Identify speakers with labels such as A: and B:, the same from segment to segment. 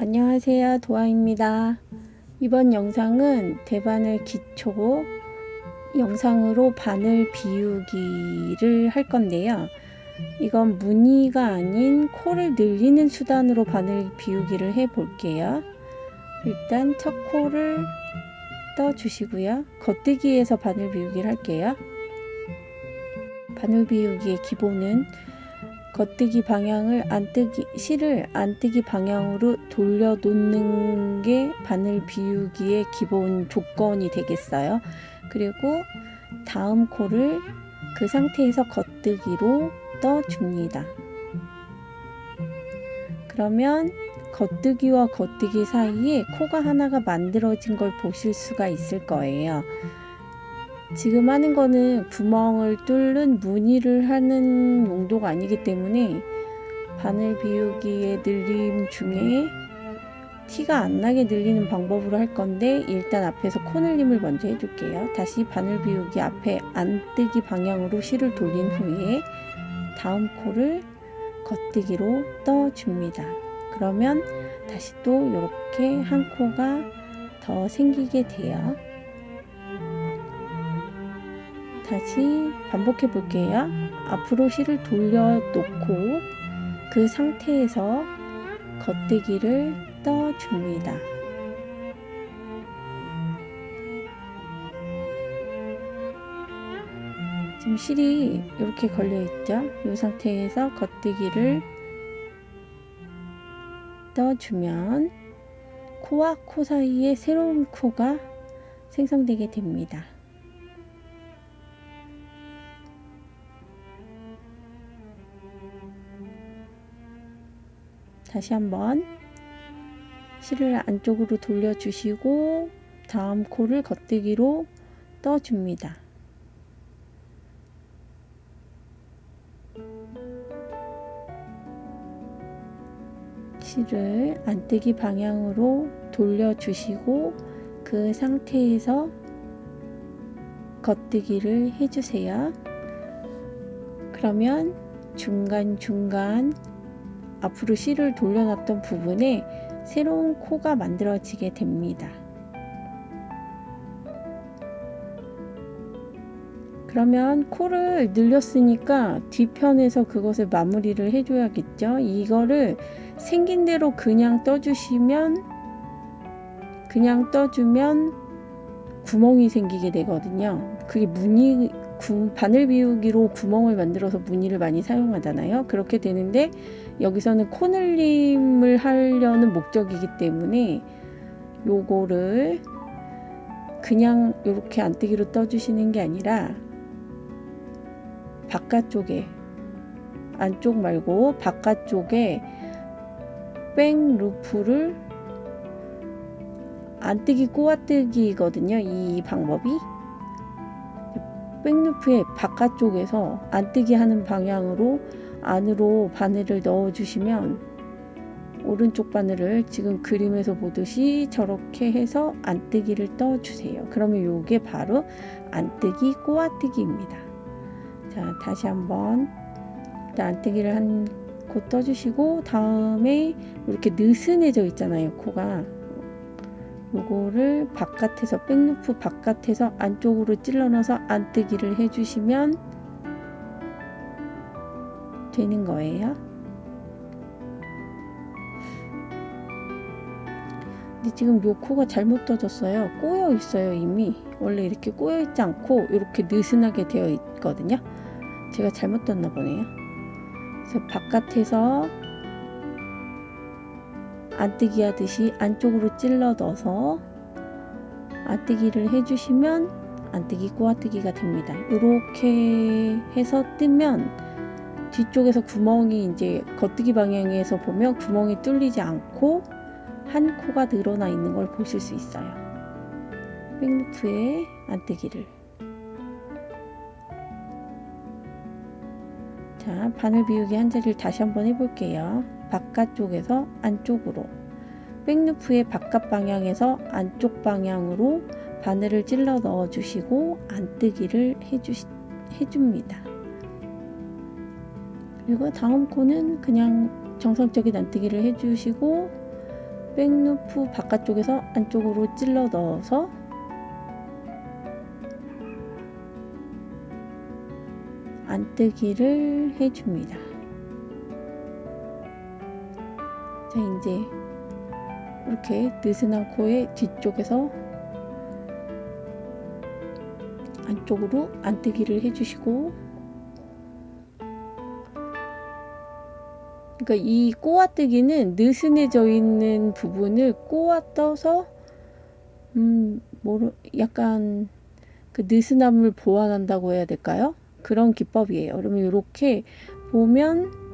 A: 안녕하세요 도아입니다. 이번 영상은 대바늘 기초 영상으로 바늘 비우기를 할 건데요. 이건 무늬가 아닌 코를 늘리는 수단으로 바늘 비우기를 해 볼게요. 일단 첫 코를 떠 주시고요. 겉뜨기에서 바늘 비우기를 할게요. 바늘 비우기의 기본은 겉뜨기 방향을 안뜨기 실을 안뜨기 방향으로 돌려 놓는 게 바늘 비우기의 기본 조건이 되겠어요. 그리고 다음 코를 그 상태에서 겉뜨기로 떠 줍니다. 그러면 겉뜨기와 겉뜨기 사이에 코가 하나가 만들어진 걸 보실 수가 있을 거예요. 지금 하는 거는 구멍을 뚫는 무늬를 하는 용도가 아니기 때문에 바늘 비우기의 늘림 중에 티가 안 나게 늘리는 방법으로 할 건데 일단 앞에서 코 늘림을 먼저 해줄게요. 다시 바늘 비우기 앞에 안뜨기 방향으로 실을 돌린 후에 다음 코를 겉뜨기로 떠줍니다. 그러면 다시 또 이렇게 한 코가 더 생기게 돼요. 다시 반복해 볼게요. 앞으로 실을 돌려 놓고 그 상태에서 겉뜨기를 떠 줍니다. 지금 실이 이렇게 걸려 있죠? 이 상태에서 겉뜨기를 떠주면 코와 코 사이에 새로운 코가 생성되게 됩니다. 다시 한번 실을 안쪽으로 돌려주시고 다음 코를 겉뜨기로 떠줍니다. 실을 안뜨기 방향으로 돌려주시고 그 상태에서 겉뜨기를 해주세요. 그러면 중간중간 앞으로 실을 돌려놨던 부분에 새로운 코가 만들어지게 됩니다. 그러면 코를 늘렸으니까 뒤편에서 그것을 마무리를 해줘야겠죠. 이거를 생긴 대로 그냥 떠주시면 그냥 떠주면 구멍이 생기게 되거든요. 그게 무늬 구, 바늘 비우기로 구멍을 만들어서 무늬를 많이 사용하잖아요. 그렇게 되는데 여기서는 코늘림을 하려는 목적이기 때문에 요거를 그냥 이렇게 안뜨기로 떠주시는 게 아니라 바깥쪽에 안쪽 말고 바깥쪽에 백 루프를 안뜨기 꼬아뜨기거든요. 이 방법이 백루프의 바깥쪽에서 안뜨기 하는 방향으로 안으로 바늘을 넣어 주시면 오른쪽 바늘을 지금 그림에서 보듯이 저렇게 해서 안뜨기를 떠 주세요. 그러면 요게 바로 안뜨기 꼬아뜨기입니다. 자, 다시 한번 안뜨기를 한코 떠주시고 다음에 이렇게 느슨해져 있잖아요, 코가. 요거를 바깥에서 백루프 바깥에서 안쪽으로 찔러 넣어서 안뜨기를 해주시면 되는 거예요. 근데 지금 요 코가 잘못 떠졌어요. 꼬여 있어요 이미. 원래 이렇게 꼬여 있지 않고 이렇게 느슨하게 되어 있거든요. 제가 잘못 떴나 보네요. 그래서 바깥에서 안뜨기 하듯이 안쪽으로 찔러 넣어서 안뜨기를 해주시면 안뜨기 꼬아뜨기가 됩니다. 이렇게 해서 뜨면 뒤쪽에서 구멍이 이제 겉뜨기 방향에서 보면 구멍이 뚫리지 않고 한 코가 늘어나 있는 걸 보실 수 있어요. 백루프의 안뜨기를 자 바늘 비우기 한 자리를 다시 한번 해볼게요. 바깥쪽에서 안쪽으로 백루프의 바깥 방향에서 안쪽 방향으로 바늘을 찔러 넣어 주시고 안뜨기를 해주, 해줍니다. 그리고 다음 코는 그냥 정상적인 안뜨기를 해주시고 백루프 바깥쪽에서 안쪽으로 찔러 넣어서 안뜨기를 해줍니다. 자, 이제 이렇게 느슨한 코의 뒤쪽에서 안쪽으로 안뜨기를 해주시고 그러니까 이 꼬아뜨기는 느슨해져 있는 부분을 꼬아 떠서 음, 뭐로 약간 그 느슨함을 보완한다고 해야 될까요? 그런 기법이에요. 그러면 이렇게 보면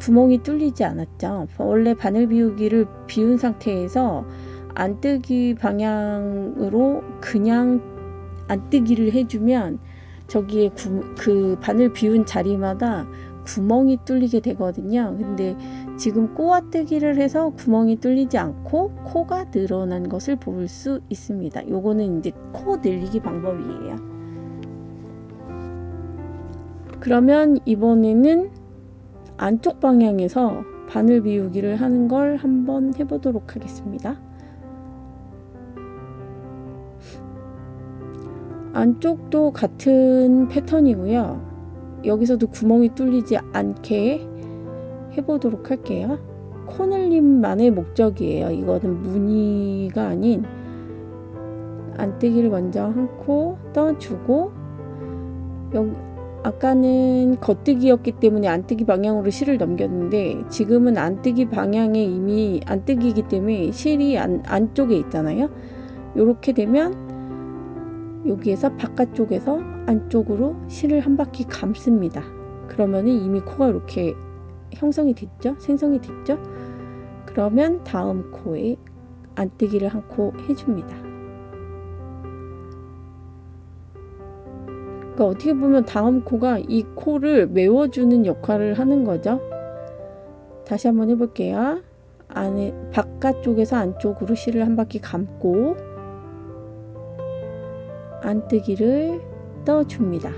A: 구멍이 뚫리지 않았죠. 원래 바늘 비우기를 비운 상태에서 안뜨기 방향으로 그냥 안뜨기를 해주면 저기에 구, 그 바늘 비운 자리마다 구멍이 뚫리게 되거든요. 근데 지금 꼬아뜨기를 해서 구멍이 뚫리지 않고 코가 늘어난 것을 볼 수 있습니다. 요거는 이제 코 늘리기 방법이에요. 그러면 이번에는 안쪽 방향에서 바늘 비우기를 하는 걸 한번 해보도록 하겠습니다. 안쪽도 같은 패턴이고요. 여기서도 구멍이 뚫리지 않게 해보도록 할게요. 코늘림만의 목적이에요. 이거는 무늬가 아닌 안뜨기를 먼저 한코 떠주고 여기 아까는 겉뜨기였기 때문에 안뜨기 방향으로 실을 넘겼는데 지금은 안뜨기 방향에 이미 안뜨기이기 때문에 실이 안, 안쪽에 있잖아요. 이렇게 되면 여기에서 바깥쪽에서 안쪽으로 실을 한 바퀴 감습니다. 그러면 이미 코가 이렇게 형성이 됐죠? 생성이 됐죠? 그러면 다음 코에 안뜨기를 한 코 해줍니다. 그러니까 어떻게 보면 다음 코가 이 코를 메워주는 역할을 하는 거죠. 다시 한번 해볼게요. 안에 바깥쪽에서 안쪽으로 실을 한 바퀴 감고 안뜨기를 떠줍니다.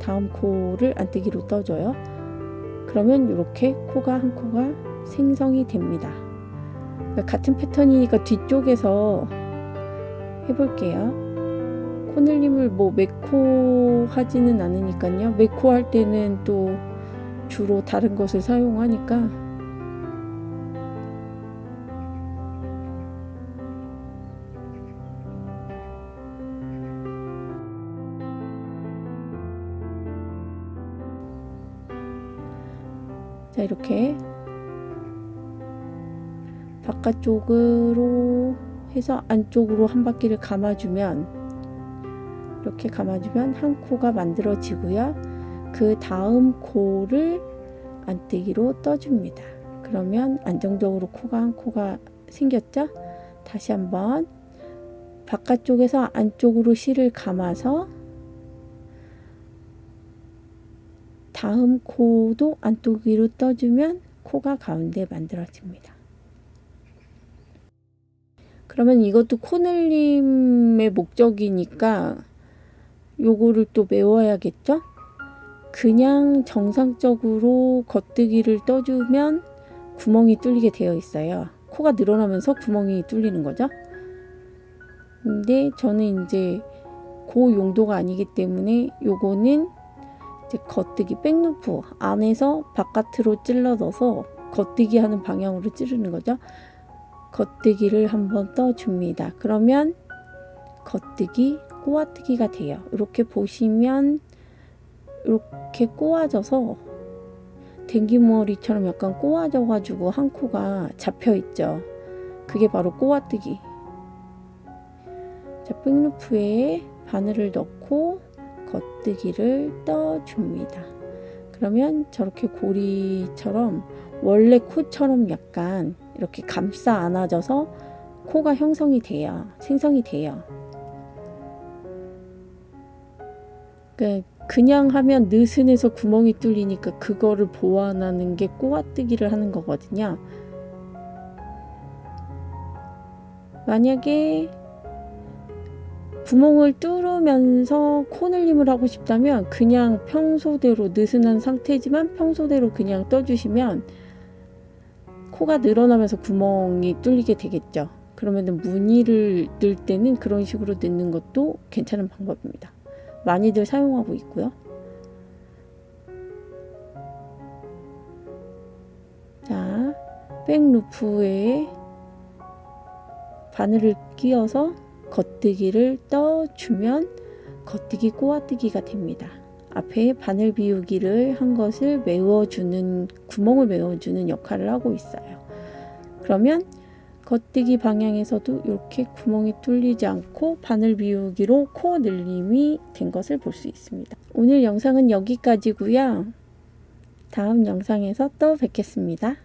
A: 다음 코를 안뜨기로 떠줘요. 그러면 이렇게 코가 한 코가 생성이 됩니다. 그러니까 같은 패턴이니까 뒤쪽에서 해볼게요. 코늘림을 뭐 메코 하지는 않으니까요. 메코 할 때는 또 주로 다른 것을 사용하니까 자 이렇게 바깥쪽으로 해서 안쪽으로 한 바퀴를 감아주면 이렇게 감아주면 한 코가 만들어지고요. 그 다음 코를 안뜨기로 떠줍니다. 그러면 안정적으로 코가 한 코가 생겼죠? 다시 한번 바깥쪽에서 안쪽으로 실을 감아서 다음 코도 안뜨기로 떠주면 코가 가운데 만들어집니다. 그러면 이것도 코늘림의 목적이니까 요거를 또 메워야겠죠? 그냥 정상적으로 겉뜨기를 떠주면 구멍이 뚫리게 되어 있어요. 코가 늘어나면서 구멍이 뚫리는 거죠. 근데 저는 이제 그 용도가 아니기 때문에 요거는 이제 겉뜨기 백루프 안에서 바깥으로 찔러 넣어서 겉뜨기 하는 방향으로 찌르는 거죠. 겉뜨기를 한번 떠줍니다. 그러면 겉뜨기 꼬아뜨기가 돼요. 이렇게 보시면 이렇게 꼬아져서 댕기머리처럼 약간 꼬아져 가지고 한 코가 잡혀 있죠. 그게 바로 꼬아뜨기. 자, 백루프에 바늘을 넣고 겉뜨기를 떠줍니다. 그러면 저렇게 고리처럼 원래 코처럼 약간 이렇게 감싸 안아져서 코가 형성이 돼요. 생성이 돼요. 그 그냥 하면 느슨해서 구멍이 뚫리니까 그거를 보완하는 게 꼬아뜨기를 하는 거거든요. 만약에 구멍을 뚫으면서 코늘림을 하고 싶다면 그냥 평소대로 느슨한 상태지만 평소대로 그냥 떠주시면 코가 늘어나면서 구멍이 뚫리게 되겠죠. 그러면 무늬를 넣을 때는 그런 식으로 넣는 것도 괜찮은 방법입니다. 많이들 사용하고 있고요. 자, 백루프에 바늘을 끼워서 겉뜨기를 떠주면 겉뜨기 꼬아뜨기가 됩니다. 앞에 바늘 비우기를 한 것을 메워주는 구멍을 메워주는 역할을 하고 있어요. 그러면 겉뜨기 방향에서도 이렇게 구멍이 뚫리지 않고 바늘 비우기로 코 늘림이 된 것을 볼 수 있습니다. 오늘 영상은 여기까지고요. 다음 영상에서 또 뵙겠습니다.